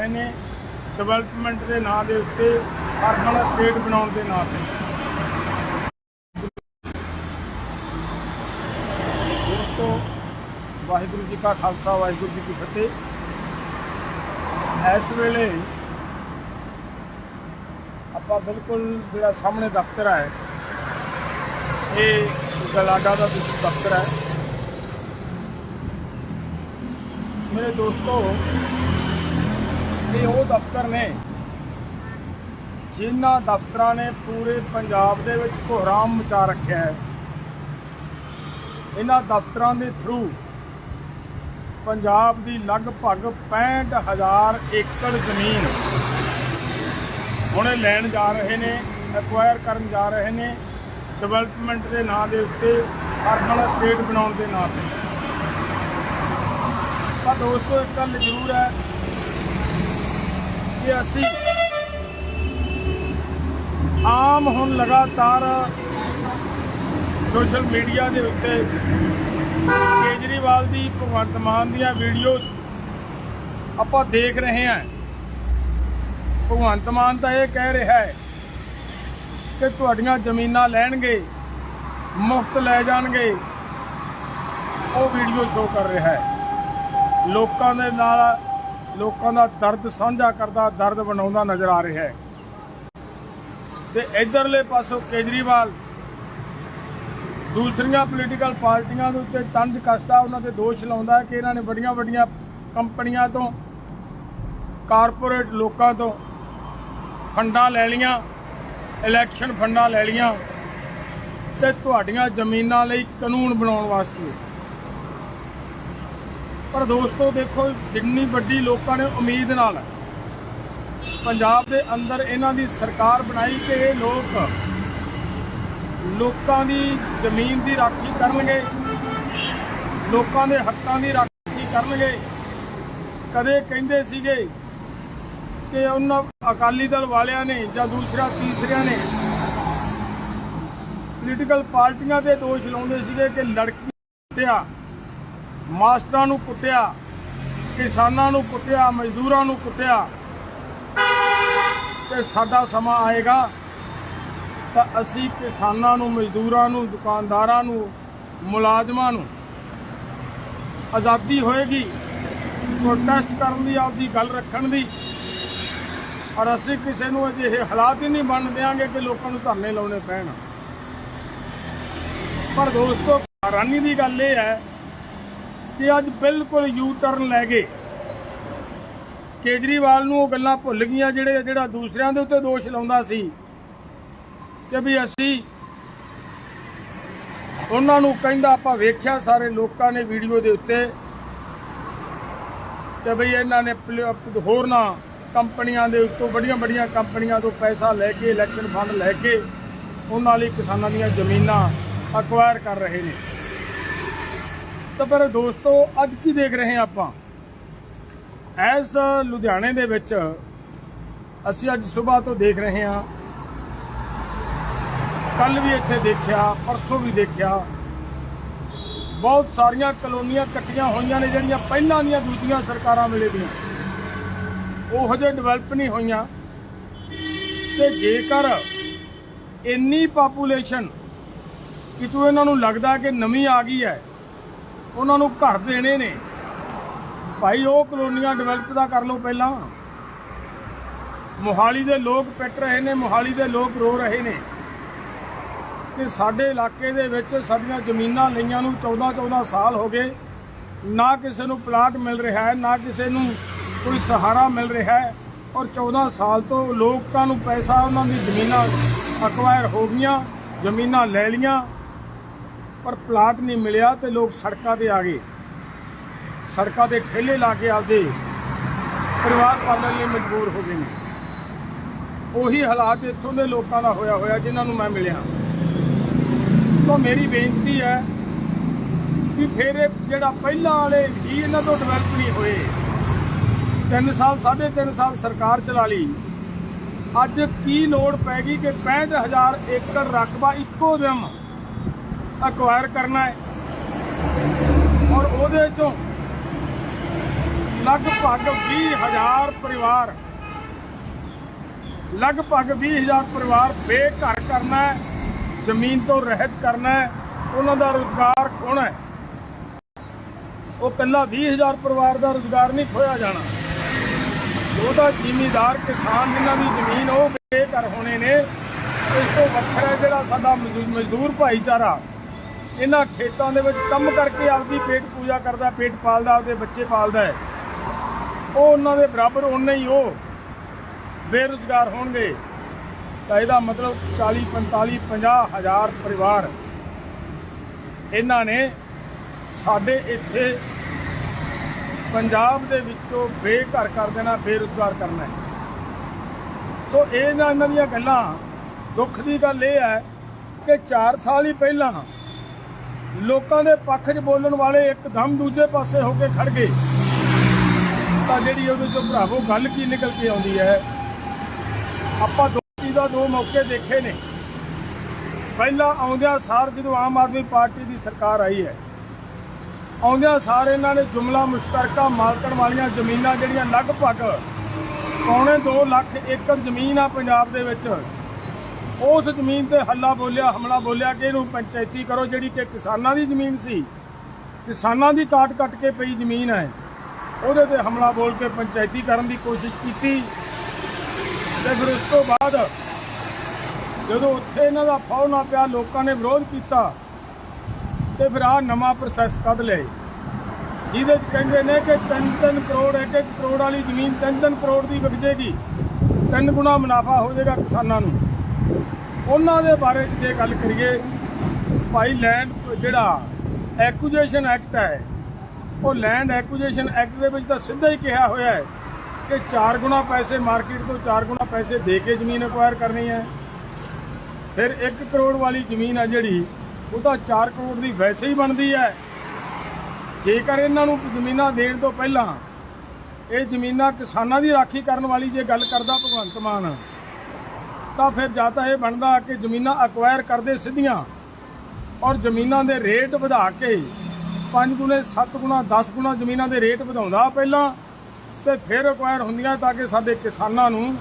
ਨੇ। ਡਿਵੈਲਪਮੈਂਟ ਦੇ ਨਾਂ ਦੇ ਉੱਤੇ ਅਰਬਨ ਸਟੇਟ ਬਣਾਉਣ ਦੇ ਨਾਂ ਤੇ। ਦੋਸਤੋ, ਵਾਹਿਗੁਰੂ ਜੀ ਕਾ ਖਾਲਸਾ, ਵਾਹਿਗੁਰੂ ਜੀ ਕੀ ਫਤਿਹ। ਇਸ ਵੇਲੇ ਆਪਾਂ ਬਿਲਕੁਲ ਜਿਹੜਾ ਸਾਹਮਣੇ ਦਫ਼ਤਰ ਹੈ, ਇਹ ਗਲਾਡਾ ਦਾ ਦਫ਼ਤਰ ਹੈ। ਮੇਰੇ ਦੋਸਤੋ ਇਹ ਉਹ ਦਫ਼ਤਰ ਨੇ ਜਿਨ੍ਹਾਂ ਦਫ਼ਤਰਾਂ ਨੇ ਪੂਰੇ ਪੰਜਾਬ ਦੇ ਵਿੱਚ ਕੋਹਰਾਮ ਮਚਾ ਰੱਖਿਆ ਹੈ। ਇਹਨਾਂ ਦਫ਼ਤਰਾਂ ਦੇ ਥਰੂ ਪੰਜਾਬ ਦੀ ਲਗਭਗ 65000 ਏਕੜ ਜ਼ਮੀਨ ਹੁਣੇ ਲੈਣ ਜਾ ਰਹੇ ਨੇ ਐਕਵਾਇਰ ਕਰਨ ਜਾ ਰਹੇ ਨੇ ਡਿਵੈਲਪਮੈਂਟ ਦੇ ਨਾਂ ਦੇ ਉੱਤੇ ਅਰਬਨ ਸਟੇਟ ਬਣਾਉਣ ਦੇ ਨਾਂ ਤੇ। ਤਾਂ ਦੋਸਤੋ, ਇੱਕ ਗੱਲ ਜ਼ਰੂਰ ਹੈ ਕਿ ਅਸੀਂ ਆਮ ਹੁਣ ਲਗਾਤਾਰ ਸੋਸ਼ਲ ਮੀਡੀਆ ਦੇ ਉੱਤੇ ਕੇਜਰੀਵਾਲ ਦੀ ਭਗਵੰਤ ਮਾਨ ਦੀਆਂ ਵੀਡੀਓਜ਼ ਆਪਾਂ ਦੇਖ ਰਹੇ ਹਾਂ। ਭਗਵੰਤ ਮਾਨ ਤਾਂ ਇਹ ਕਹਿ ਰਿਹਾ ਹੈ ਕਿ ਤੁਹਾਡੀਆਂ ਜ਼ਮੀਨਾਂ ਲੈਣਗੇ, ਮੁਫਤ ਲੈ ਜਾਣਗੇ। ਉਹ ਵੀਡੀਓ ਸ਼ੋਅ ਕਰ ਰਿਹਾ ਹੈ। ਲੋਕਾਂ ਦੇ ਨਾਲ ਲੋਕਾਂ ਦਾ ਦਰਦ ਸਾਂਝਾ ਕਰਦਾ, ਦਰਦ ਬਣਾਉਂਦਾ ਨਜ਼ਰ ਆ ਰਿਹਾ ਹੈ। ਤੇ ਇਧਰਲੇ ਪਾਸੋਂ ਕੇਜਰੀਵਾਲ ਦੂਸਰੀਆਂ ਪੋਲੀਟੀਕਲ ਪਾਰਟੀਆਂ ਦੇ ਉੱਤੇ ਤੰਜ ਕੱਸਦਾ, ਉਹਨਾਂ ਤੇ ਦੋਸ਼ ਲਾਉਂਦਾ ਕਿ ਇਹਨਾਂ ਨੇ ਵੱਡੀਆਂ ਵੱਡੀਆਂ ਕੰਪਨੀਆਂ ਤੋਂ, ਕਾਰਪੋਰੇਟ ਲੋਕਾਂ ਤੋਂ ਫੰਡਾਂ ਲੈ ਲੀਆਂ ਇਲੈਕਸ਼ਨ ਫੰਡਾਂ ਲੈ ਲੀਆਂ ਤੇ ਤੁਹਾਡੀਆਂ ਜ਼ਮੀਨਾਂ ਲਈ ਕਾਨੂੰਨ ਬਣਾਉਣ ਵਾਸਤੇ ਪਰ ਦੋਸਤੋ ਦੇਖੋ, ਜਿੰਨੀ ਵੱਡੀ ਲੋਕਾਂ ਨੇ ਉਮੀਦ ਨਾਲ ਪੰਜਾਬ ਦੇ ਅੰਦਰ ਇਹਨਾਂ ਦੀ ਸਰਕਾਰ ਬਣਾਈ ਕਿ ਇਹ ਲੋਕ ਲੋਕਾਂ ਦੀ ਜ਼ਮੀਨ ਦੀ ਰਾਖੀ ਕਰਨਗੇ, ਲੋਕਾਂ ਦੇ ਹੱਕਾਂ ਦੀ ਰਾਖੀ ਕਰਨਗੇ। ਕਦੇ ਕਹਿੰਦੇ ਸੀਗੇ ਕਿ ਉਹਨਾਂ ਅਕਾਲੀ ਦਲ ਵਾਲਿਆਂ ਨੇ ਜਾਂ ਦੂਸਰਾ ਤੀਸਰਿਆਂ ਨੇ ਪੋਲੀਟੀਕਲ ਪਾਰਟੀਆਂ ਤੇ ਦੋਸ਼ ਲਾਉਂਦੇ ਸੀਗੇ ਕਿ ਲੜਕੀ ਕੁੱਟਿਆ। ਮਾਸਟਰਾਂ ਨੂੰ ਕੁੱਟਿਆ, ਕਿਸਾਨਾਂ ਨੂੰ ਕੁੱਟਿਆ, ਮਜ਼ਦੂਰਾਂ ਨੂੰ ਕੁੱਟਿਆ ਤੇ ਸਾਡਾ ਸਮਾਂ ਆਏਗਾ ਤਾਂ ਅਸੀਂ ਕਿਸਾਨਾਂ ਨੂੰ, ਮਜ਼ਦੂਰਾਂ ਨੂੰ, ਦੁਕਾਨਦਾਰਾਂ ਨੂੰ, ਮੁਲਾਜ਼ਮਾਂ ਨੂੰ ਆਜ਼ਾਦੀ ਹੋਏਗੀ ਪ੍ਰੋਟੈਸਟ ਕਰਨ ਦੀ, ਆਪਦੀ ਗੱਲ ਰੱਖਣ ਦੀ ਔਰ ਅਸੀਂ ਕਿਸੇ ਨੂੰ ਅਜਿਹੇ ਹਾਲਾਤ ਹੀ ਨਹੀਂ ਬਣ ਦਿਆਂਗੇ ਕਿ ਲੋਕਾਂ ਨੂੰ ਧਰਨੇ ਲਾਉਣੇ ਪੈਣ। ਪਰ ਦੋਸਤੋ, ਹੈਰਾਨੀ ਦੀ ਗੱਲ ਇਹ ਹੈ ਕਿ ਅੱਜ ਬਿਲਕੁਲ ਯੂ ਟਰਨ ਲੈ ਗਏ। ਕੇਜਰੀਵਾਲ ਨੂੰ ਉਹ ਗੱਲਾਂ ਭੁੱਲ ਗਈਆਂ ਜਿਹੜੇ ਜਿਹੜਾ ਦੂਸਰਿਆਂ ਦੇ ਉੱਤੇ ਦੋਸ਼ ਲਾਉਂਦਾ ਸੀ ਕਿ ਵੀ ਅਸੀਂ ਉਹਨਾਂ ਨੂੰ ਕਹਿੰਦਾ ਆਪਾਂ ਵੇਖਿਆ ਸਾਰੇ ਲੋਕਾਂ ਨੇ ਵੀਡੀਓ ਦੇ ਉੱਤੇ ਕਿ ਭਈ ਇਹਨਾਂ ਨੇ ਪਲ- ਹੋਰਨਾਂ ਕੰਪਨੀਆਂ ਦੇ ਉੱਤੋਂ ਵੱਡੀਆਂ ਵੱਡੀਆਂ ਕੰਪਨੀਆਂ ਤੋਂ ਪੈਸਾ ਲੈ ਕੇ ਇਲੈਕਸ਼ਨ ਫੰਡ ਲੈ ਕੇ ਉਹਨਾਂ ਲਈ ਕਿਸਾਨਾਂ ਦੀਆਂ ਜ਼ਮੀਨਾਂ ਅਕਵਾਇਰ ਕਰ ਰਹੇ ਨੇ। ਤਾਂ ਪਰ ਦੋਸਤੋ, ਅੱਜ ਕੀ ਦੇਖ ਰਹੇ ਹਾਂ ਆਪਾਂ? ਐਸ ਲੁਧਿਆਣੇ ਦੇ ਵਿੱਚ ਅਸੀਂ ਅੱਜ ਸਵੇਰ ਤੋਂ ਦੇਖ ਰਹੇ ਹਾਂ। ਕੱਲ ਵੀ ਇੱਥੇ ਦੇਖਿਆ, ਪਰਸੋਂ ਵੀ ਦੇਖਿਆ। ਬਹੁਤ ਸਾਰੀਆਂ ਕਲੋਨੀਆਂ ਇਕੱਠੀਆਂ ਹੋਈਆਂ ਨੇ, ਜਿਹੜੀਆਂ ਪਹਿਲਾਂ ਦੀਆਂ, ਦੂਜੀਆਂ ਸਰਕਾਰਾਂ ਵੇਲੇ ਦੀਆਂ। ਉਹ ਹਜੇ ਡਿਵੈਲਪ ਨਹੀਂ ਹੋਈਆਂ। ਤੇ ਜੇਕਰ ਇੰਨੀ ਪਾਪੂਲੇਸ਼ਨ ਕਿ ਤੂੰ ਇਹਨਾਂ ਨੂੰ ਲੱਗਦਾ ਕਿ ਨਵੀਂ ਆ ਗਈ ਹੈ ਉਹਨਾਂ ਨੂੰ ਘਰ ਦੇਣੇ ਨੇ। ਭਾਈ, ਉਹ ਕਲੋਨੀਆਂ ਡਿਵੈਲਪ ਦਾ ਕਰ ਲਓ ਪਹਿਲਾਂ। ਮੋਹਾਲੀ ਦੇ ਲੋਕ ਪਿੱਟ ਰਹੇ ਨੇ, ਮੋਹਾਲੀ ਦੇ ਲੋਕ ਰੋ ਰਹੇ ਨੇ। ਕਿ ਸਾਡੇ ਇਲਾਕੇ ਦੇ ਵਿੱਚ ਸਾਡੀਆਂ ਜ਼ਮੀਨਾਂ ਲਈਆਂ ਨੂੰ 14 14 ਸਾਲ ਹੋ ਗਏ। ਨਾ ਕਿਸੇ ਨੂੰ ਪਲਾਟ ਮਿਲ ਰਿਹਾ ਹੈ, ਨਾ ਕਿਸੇ ਨੂੰ ਕੋਈ ਸਹਾਰਾ ਮਿਲ ਰਿਹਾ ਹੈ। ਔਰ 14 ਸਾਲ ਤੋਂ ਲੋਕਾਂ ਨੂੰ ਪੈਸਾ ਉਹਨਾਂ ਦੀ ਜ਼ਮੀਨਾਂ ਅਕਵਾਇਰ ਹੋ ਗਈਆਂ, ਜ਼ਮੀਨਾਂ ਲੈ ਲੀਆਂ ਪਰ ਪਲਾਟ ਨਹੀਂ ਮਿਲਿਆ ਤੇ ਲੋਕ ਸੜਕਾਂ ਤੇ ਆ ਗਏ। ਸੜਕਾਂ ਤੇ ਠੇਲੇ ਲਾ ਕੇ ਆਪਦੇ ਪਰਿਵਾਰ ਪਾਲਣ ਲਈ ਮਜਬੂਰ ਹੋ ਗਏ ਨੇ। ਉਹੀ ਹਾਲਾਤ ਇੱਥੋਂ ਦੇ ਲੋਕਾਂ ਦਾ ਹੋਇਆ ਹੋਇਆ ਜਿਨ੍ਹਾਂ ਨੂੰ ਮੈਂ ਮਿਲਿਆ। ਤਾਂ ਮੇਰੀ ਬੇਨਤੀ ਹੈ ਕਿ ਫਿਰ ਇਹ ਜਿਹੜਾ ਪਹਿਲਾਂ ਵਾਲੇ ਹੀ ਇਹਨਾਂ ਤੋਂ ਡਿਵੈਲਪ ਨਹੀਂ ਹੋਏ 3 ਸਾਲ 3.5 ਸਾਲ ਸਰਕਾਰ ਚਲਾ ਲਈ। ਅੱਜ ਕੀ ਲੋੜ ਪੈ ਗਈ ਕਿ 65000 ਏਕੜ ਰਕਬਾ ਇੱਕੋ ਦਿਨ ਅਕਵਾਇਰ ਕਰਨਾ ਹੈ। ਔਰ ਉਹਦੇ ਚੋਂ ਲਗਭਗ 20000 ਪਰਿਵਾਰ, ਲਗਭਗ 20000 ਪਰਿਵਾਰ ਬੇਘਰ ਕਰਨਾ ਹੈ, ਜ਼ਮੀਨ ਤੋਂ ਰਹਿਤ ਕਰਨਾ ਹੈ, ਉਹਨਾਂ ਦਾ ਰੋਜ਼ਗਾਰ ਖੋਣਾ ਹੈ। ਉਹ ਕੱਲਾ 20000 ਪਰਿਵਾਰ ਦਾ ਰੋਜ਼ਗਾਰ ਨਹੀਂ ਖੋਇਆ ਜਾਣਾ। ਉਹਦਾ ਜ਼ਿਮੀਦਾਰ ਕਿਸਾਨ ਜਿਨ੍ਹਾਂ ਦੀ ਜ਼ਮੀਨ ਉਹ ਬੇਘਰ ਹੋਣੇ ਨੇ, ਇਸ ਤੋਂ ਵੱਖਰਾ ਜਿਹੜਾ ਸਾਡਾ ਮਜ਼ਦੂਰ ਭਾਈਚਾਰਾ ਇਹਨਾਂ ਖੇਤਾਂ ਦੇ ਵਿੱਚ ਕੰਮ ਕਰਕੇ ਆਪਦੀ ਪੇਟ ਪੂਜਾ ਕਰਦਾ, ਪੇਟ ਪਾਲਦਾ, ਆਪਦੇ ਬੱਚੇ ਪਾਲਦਾ ਹੈ। ਉਹ ਉਹਨਾਂ ਦੇ ਬਰਾਬਰ ਉਨੇ ਹੀ ਉਹ ਬੇਰੁਜ਼ਗਾਰ ਹੋਣਗੇ। ਤਾਂ ਇਹਦਾ ਮਤਲਬ 40 45 50 ਹਜ਼ਾਰ ਪਰਿਵਾਰ ਇਹਨਾਂ ਨੇ ਸਾਡੇ ਇੱਥੇ ਪੰਜਾਬ ਦੇ ਵਿੱਚੋਂ ਬੇਘਰ ਕਰ ਦੇਣਾ, ਬੇਰੁਜ਼ਗਾਰ ਕਰਨਾ ਸੋ ਇਹ ਨਾ ਇਹਨਾਂ ਦੀਆਂ ਗੱਲਾਂ, ਦੁੱਖ ਦੀ ਗੱਲ ਇਹ ਹੈ ਕਿ 4 ਸਾਲ ਹੀ ਪਹਿਲਾਂ ਲੋਕਾਂ ਦੇ ਪੱਖ 'ਚ ਬੋਲਣ ਵਾਲੇ ਇੱਕਦਮ ਦੂਜੇ ਪਾਸੇ ਹੋ ਕੇ ਖੜ ਗਏ। ਤਾਂ ਜਿਹੜੀ ਉਹਦੇ ਚੋਂ ਭਰਾਵੋ ਗੱਲ ਕੀ ਨਿਕਲ ਕੇ ਆਉਂਦੀ ਹੈ? ਆਪਾਂ ਦੋ ਦਾ ਦੋ ਮੌਕੇ ਦੇਖੇ ਨੇ। ਪਹਿਲਾਂ ਆਉਂਦਿਆਂ ਸਾਰ ਜਦੋਂ ਆਮ ਆਦਮੀ ਪਾਰਟੀ ਦੀ ਸਰਕਾਰ ਆਈ ਹੈ, ਆਉਂਦਿਆਂ ਸਾਰ ਇਹਨਾਂ ਨੇ ਜੁਮਲਾ ਮੁਸ਼ਤਰਕਾ ਮਾਲਕਣ ਵਾਲੀਆਂ ਜ਼ਮੀਨਾਂ ਜਿਹੜੀਆਂ ਲਗਭਗ ਪੌਣੇ 2 ਲੱਖ ਏਕੜ ਜ਼ਮੀਨ ਆ ਪੰਜਾਬ ਦੇ ਵਿੱਚ ਉਸ ਜ਼ਮੀਨ ਤੇ ਹੱਲਾ ਬੋਲਿਆ, ਹਮਲਾ ਬੋਲਿਆ ਕਿ ਇਹਨੂੰ ਪੰਚਾਇਤੀ ਕਰੋ, ਜਿਹੜੀ ਕਿ ਕਿਸਾਨਾਂ ਦੀ ਜ਼ਮੀਨ ਸੀ। ਕਿਸਾਨਾਂ ਦੀ ਕਾਟ ਕੱਟ ਕੇ ਪਈ ਜ਼ਮੀਨ ਹੈ। ਉਹਦੇ ਤੇ ਹਮਲਾ ਬੋਲ ਕੇ ਪੰਚਾਇਤੀ ਕਰਨ ਦੀ ਕੋਸ਼ਿਸ਼ ਕੀਤੀ। ਤੇ ਫਿਰ ਉਸ ਤੋਂ ਬਾਅਦ ਜਦੋਂ ਉੱਥੇ ਇਹਨਾਂ ਦਾ ਫੌ ਨਾ ਪਿਆ, ਲੋਕਾਂ ਨੇ ਵਿਰੋਧ ਕੀਤਾ, ਤੇ ਫਿਰ ਆ ਨਵਾਂ ਪ੍ਰੋਸੈਸ ਕੱਢ ਲਏ। ਜਿਹਦੇ ਚ ਕਹਿੰਦੇ ਨੇ ਕਿ 3-3 ਕਰੋੜ, ਇੱਕ ਇੱਕ ਕਰੋੜ ਵਾਲੀ ਜ਼ਮੀਨ 3-3 ਕਰੋੜ ਦੀ ਵਿਕ ਜੇਗੀ ਤਿੰਨ ਗੁਣਾ ਮੁਨਾਫਾ ਹੋ ਜਾਏਗਾ ਕਿਸਾਨਾਂ ਨੂੰ। ਉਹਨਾਂ ਦੇ ਬਾਰੇ ਜੇ ਗੱਲ ਕਰੀਏ, ਭਾਈ ਲੈਂਡ ਜਿਹੜਾ ਐਕੁਜੀਸ਼ਨ ਐਕਟ ਹੈ, ਉਹ ਲੈਂਡ ਐਕੁਜੀਸ਼ਨ ਐਕਟ ਦੇ ਵਿੱਚ ਤਾਂ ਸਿੱਧਾ ਹੀ ਕਿਹਾ ਹੋਇਆ ਹੈ ਕਿ 4 ਗੁਣਾ ਪੈਸੇ ਮਾਰਕੀਟ ਤੋਂ 4 ਗੁਣਾ ਪੈਸੇ ਦੇ ਕੇ ਜ਼ਮੀਨ ਅਕਵਾਇਰ ਕਰਨੀ ਹੈ। ਫਿਰ 1 ਕਰੋੜ ਵਾਲੀ ਜ਼ਮੀਨ ਹੈ ਜਿਹੜੀ, ਉਹ ਤਾਂ 4 ਕਰੋੜ ਦੀ ਵੈਸੇ ਹੀ ਬਣਦੀ ਹੈ। ਜੇਕਰ ਇਹਨਾਂ ਨੂੰ ਜ਼ਮੀਨਾਂ ਦੇਣ ਤੋਂ ਪਹਿਲਾਂ ਇਹ ਜ਼ਮੀਨਾਂ ਕਿਸਾਨਾਂ ਦੀ ਰਾਖੀ ਕਰਨ ਵਾਲੀ ਜੇ ਗੱਲ ਕਰਦਾ ਭਗਵੰਤ ਮਾਨ ਤਾਂ ਫਿਰ ਜਾਂ ਤਾਂ ਇਹ ਬਣਦਾ ਕਿ ਜ਼ਮੀਨਾਂ ਅਕਵਾਇਰ ਕਰਦੇ ਸਿੱਧੀਆਂ ਔਰ ਜ਼ਮੀਨਾਂ ਦੇ ਰੇਟ ਵਧਾ ਕੇ 5 ਗੁਣੇ 7 ਗੁਣਾ 10 ਗੁਣਾ ਜ਼ਮੀਨਾਂ ਦੇ ਰੇਟ ਵਧਾਉਂਦਾ ਪਹਿਲਾਂ ਤੇ ਫਿਰ ਅਕਵਾਇਰ ਹੁੰਦੀਆਂ ਤਾਂ ਕਿ ਸਾਡੇ ਕਿਸਾਨਾਂ ਨੂੰ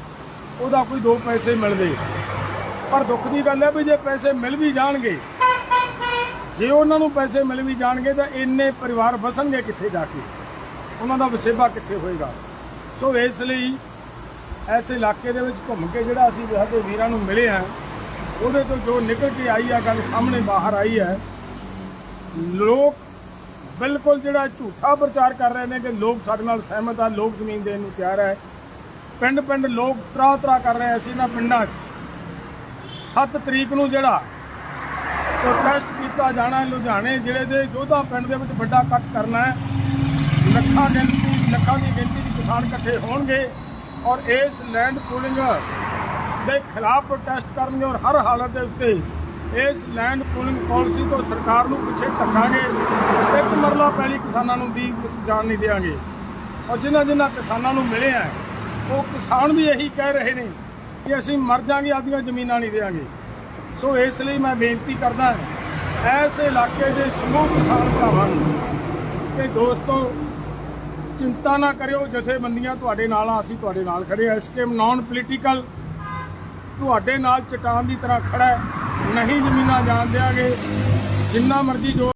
ਉਹਦਾ ਕੋਈ ਦੋ ਪੈਸੇ ਮਿਲਦੇ ਪਰ ਦੁੱਖ ਦੀ ਗੱਲ ਹੈ ਵੀ ਜੇ ਪੈਸੇ ਮਿਲ ਵੀ ਜਾਣਗੇ, ਜੇ ਉਹਨਾਂ ਨੂੰ ਪੈਸੇ ਮਿਲ ਵੀ ਜਾਣਗੇ ਤਾਂ ਇੰਨੇ ਪਰਿਵਾਰ ਵਸਣਗੇ ਕਿੱਥੇ ਜਾ ਕੇ? ਉਹਨਾਂ ਦਾ ਵਸੇਬਾ ਕਿੱਥੇ ਹੋਏਗਾ? ਸੋ ਇਸ ਲਈ ਇਸ ਇਲਾਕੇ ਦੇ ਵਿੱਚ ਘੁੰਮ ਕੇ ਜਿਹੜਾ ਅਸੀਂ ਸਾਡੇ ਵੀਰਾਂ ਨੂੰ ਮਿਲੇ ਆ ਉਹਦੇ ਤੋਂ ਜੋ ਨਿਕਲ ਕੇ ਆਈ ਆ, ਗੱਲ ਸਾਹਮਣੇ ਬਾਹਰ ਆਈ ਹੈ, ਲੋਕ ਬਿਲਕੁਲ ਜਿਹੜਾ ਝੂਠਾ ਪ੍ਰਚਾਰ ਕਰ ਰਹੇ ਨੇ ਕਿ ਲੋਕ ਸਾਡੇ ਨਾਲ ਸਹਿਮਤ ਆ, ਲੋਕ ਜ਼ਮੀਨ ਦੇਣ ਨੂੰ ਤਿਆਰ ਹੈ। ਪਿੰਡ ਪਿੰਡ ਲੋਕ ਤਰਾ ਤਰਾ ਕਰ ਰਹੇ ਅਸੀਂ ਨਾ ਪਿੰਡਾਂ 'ਚ। 7 ਤਰੀਕ ਨੂੰ ਜਿਹੜਾ ਪ੍ਰੋਟੈਸਟ ਕੀਤਾ ਜਾਣਾ ਲੁਧਿਆਣੇ ਜ਼ਿਲ੍ਹੇ ਦੇ, ਜੋਧਾ ਪਿੰਡ ਦੇ ਵਿੱਚ ਵੱਡਾ ਇਕੱਠ ਕਰਨਾ ਹੈ। ਲੱਖਾਂ ਗਿਣਤੀ, ਲੱਖਾਂ ਦੀ ਗਿਣਤੀ ਦੇ ਕਿਸਾਨ ਇਕੱਠੇ ਹੋਣਗੇ। ਔਰ ਇਸ ਲੈਂਡ ਪੂਲਿੰਗ ਦੇ ਖਿਲਾਫ ਪ੍ਰੋਟੈਸਟ ਕਰਨਗੇ ਔਰ ਹਰ ਹਾਲਤ ਦੇ ਉੱਤੇ ਇਸ ਲੈਂਡ ਪੂਲਿੰਗ ਪਾਲਿਸੀ ਤੋਂ ਸਰਕਾਰ ਨੂੰ ਪਿੱਛੇ ਧੱਕਾਂਗੇ ਇੱਕ ਮਰਲਾ ਪਹਿਲੀ ਕਿਸਾਨਾਂ ਨੂੰ ਦੀ ਜਾਣ ਨਹੀਂ ਦੇਵਾਂਗੇ ਔਰ ਜਿਨ੍ਹਾਂ ਜਿਨ੍ਹਾਂ ਕਿਸਾਨਾਂ ਨੂੰ ਮਿਲੇ ਆ, ਉਹ ਕਿਸਾਨ ਵੀ ਇਹੀ ਕਹਿ ਰਹੇ ਨੇ ਕਿ ਅਸੀਂ ਮਰ ਜਾਾਂਗੇ, ਆਪਦੀਆਂ ਜ਼ਮੀਨਾਂ ਨਹੀਂ ਦੇਵਾਂਗੇ ਸੋ ਇਸ ਲਈ ਮੈਂ ਬੇਨਤੀ ਕਰਦਾ ਹਾਂ ਐਸੇ ਇਲਾਕੇ ਦੇ ਸਮੂਹ ਕਿਸਾਨ ਭਰਾਵਾਂ ਨੂੰ ਕਿ ਦੋਸਤੋ ਚਿੰਤਾ ਨਾ ਕਰਿਓ, ਜਥੇਬੰਦੀਆਂ ਤੁਹਾਡੇ ਨਾਲ ਆ, ਅਸੀਂ ਤੁਹਾਡੇ ਨਾਲ ਖੜੇ ਆ। ਐਸਕੇਮ ਨਾਨ ਪੋਲੀਟੀਕਲ ਤੁਹਾਡੇ ਨਾਲ ਚਟਾਨ ਦੀ ਤਰ੍ਹਾਂ ਖੜਾ ਹੈ। ਨਹੀਂ ਜ਼ਮੀਨਾਂ ਜਾਣ ਦਿਆਂਗੇ। ਜਿੰਨਾ ਮਰਜ਼ੀ ਜੋ